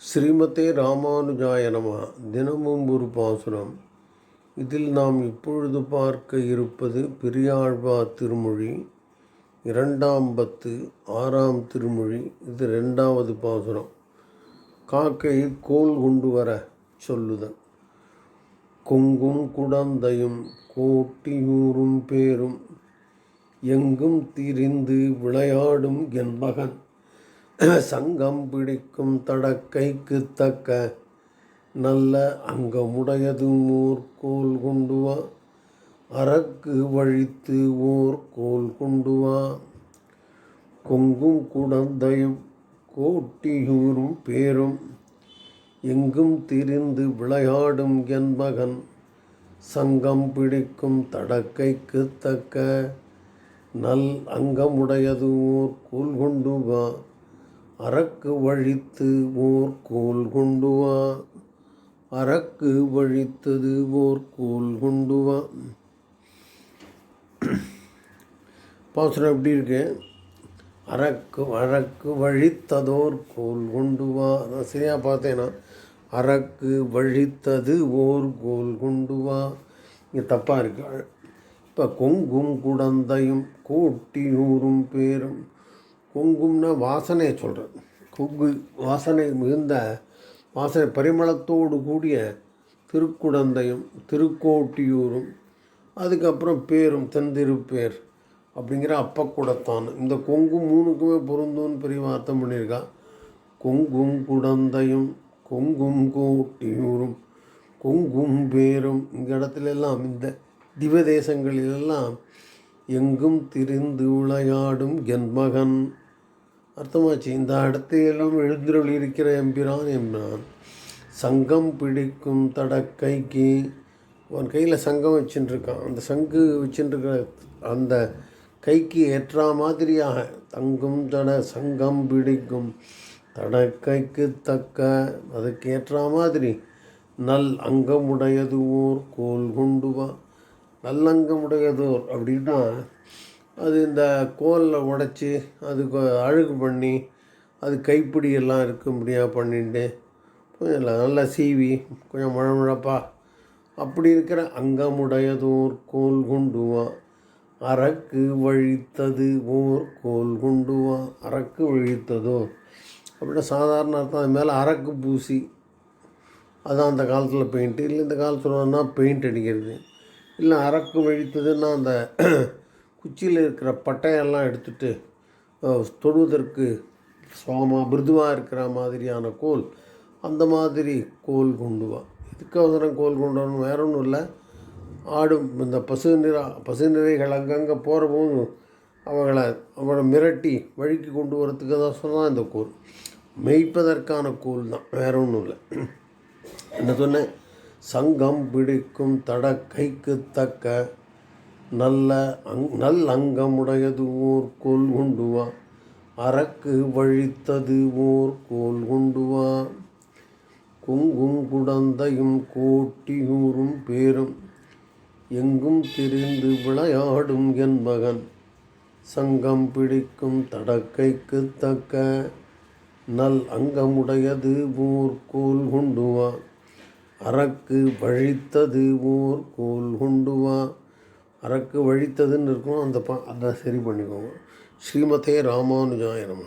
ஸ்ரீமதே ராமானுஜாய நம. தினமும் ஒரு பாசுரம். இதில் நாம் இப்பொழுது பார்க்க இருப்பது பெரியாழ்வா திருமொழி. இரண்டாம் பத்து ஆறாம் திருமொழி. இது ரெண்டாவது பாசுரம். காக்கையை கோல் கொண்டு வர சொல்லுதல். கொங்கும் குடந்தையும் கோட்டியூரும் பேரும். எங்கும் திரிந்து விளையாடும் என் மகன். சங்கம் பிடிக்கும் தடக்கைக்கு தக்க நல்ல அங்கமுடையது ஓர் கோல் கொண்டு வா. அரக்கு வழித்து ஓர் கோல் கொண்டு வா. கொங்கும் குடந்தையும் கோட்டியூரும் பேரும் எங்கும் திரிந்து விளையாடும் என் மகன். சங்கம் பிடிக்கும் தடக்கைக்கு தக்க நல் அங்கமுடையது ஓர் கோல் கொண்டு வா. அரக்கு வழித்து ஓர் கோல் கொண்டு வா அரக்கு வழித்தது ஓர் கோல் கொண்டு பாசுரம் எப்படி இருக்கு? அரக்கு அரக்கு வழித்ததோர் கோல் கொண்டு வா நான் சரியாக பார்த்தேன்னா அரக்கு வழித்தது ஓர் கோல் கொண்டு வா இங்கே தப்பாக இருக்கு. இப்போ கொங்கும் குடந்தையும் கோட்டியூரும் பேரும் குங்கும்னா வாசனையை சொல்கிறேன் கொங்கு வாசனை மிகுந்த வாசனை பரிமளத்தோடு கூடிய திருக்குடந்தையும் திருக்கோட்டியூரும் அதுக்கப்புறம் பேரும் தென்திருப்பேர் அப்படிங்கிற அப்பக்குடத்தான். இந்த கொங்கு மூணுக்குமே பொருந்தும்னு பெரிய அர்த்தம் பண்ணியிருக்கா. கொங்கும் குடந்தையும் கொங்கும் கோட்டியூரும் கொங்கும் பேரும் இந்த இடத்துல எல்லாம் இந்த திவதேசங்களிலெல்லாம் எங்கும் திரிந்து விளையாடும் என்மகன் அர்த்தமாச்சு இந்த இடத்தையெல்லாம் எழுந்திரொளி இருக்கிற எம்பிரான் எம்பிரான் சங்கம் பிடிக்கும் தடக்கைக்கு அவன் கையில் சங்கம் வச்சுட்டுருக்கான் அந்த சங்கு வச்சுட்டுருக்கிற அந்த கைக்கு ஏற்றா மாதிரியாக தங்கும் தட சங்கம் பிடிக்கும் தடக்கைக்கு தக்க அதுக்கு ஏற்றா மாதிரி. நல் அங்கமுடையது ஓர் கோல் கொண்டு வா. நல்லங்கமுடையதோர் அப்படின்னா அது இந்த கோலில் உடச்சி அதுக்கு அழுகு பண்ணி அது கைப்பிடி எல்லாம் பண்ணிட்டு கொஞ்சம் நல்லா சீவி கொஞ்சம் முழமுழப்பா. அப்படி இருக்கிற அங்கமுடையதோர் கோல் குண்டுவான் அரக்கு வழித்தது ஓர் கோல் குண்டுவான் அரக்கு வழித்ததோ. அப்படின்னா சாதாரண அர்த்தம் அது மேலே அரக்கு பூசி அதான் அந்த காலத்தில் பெயிண்ட்டு இல்லை இந்த காலத்தில் பெயிண்ட் அடிக்கிறது. இல்லை அரக்கு வழித்ததுன்னா அந்த குச்சியில் இருக்கிற பட்டையெல்லாம் எடுத்துட்டு தொடுவதற்கு சோமா மிருதுவாக இருக்கிற மாதிரியான கோல் அந்த மாதிரி கோல் கொண்டுவான் இதுக்கவசரம் கோல் கொண்டு வரணும் வேற ஒன்றும் இல்லை. ஆடும் இந்த பசு நிறா பசு நிறைகள் அங்கங்கே போகிற போது அவங்களை மிரட்டி வழிக்கு கொண்டு வரத்துக்கு தான் சொன்னால் இந்த கோல். மெய்ப்பதற்கான கோல் தான் வேற ஒன்றும் இல்லை. என்ன சொன்னேன்? சங்கம் பிடிக்கும் தட கைக்கு தக்க நல்ல அங் நல் அங்கமுடையது ஓர் கோல் கொண்டு வா அரக்கு வழித்தது ஓர் கோல் கொண்டு வா குங்கும் குடந்தையும் கோட்டியூரும் பேரும் எங்கும் திரிந்து விளையாடும் என் மகன். சங்கம் பிடிக்கும் தடக்கைக்கு தக்க நல் அங்கமுடையது ஓர் கோல் கொண்டு வா அரக்கு வழித்தது ஓர் கோல் கொண்டுவா அரக்கு வழித்ததுன்னு இருக்கும். அந்த ப அதை சரி பண்ணிக்கோங்க. ஸ்ரீமதே ராமானுஜாய நம.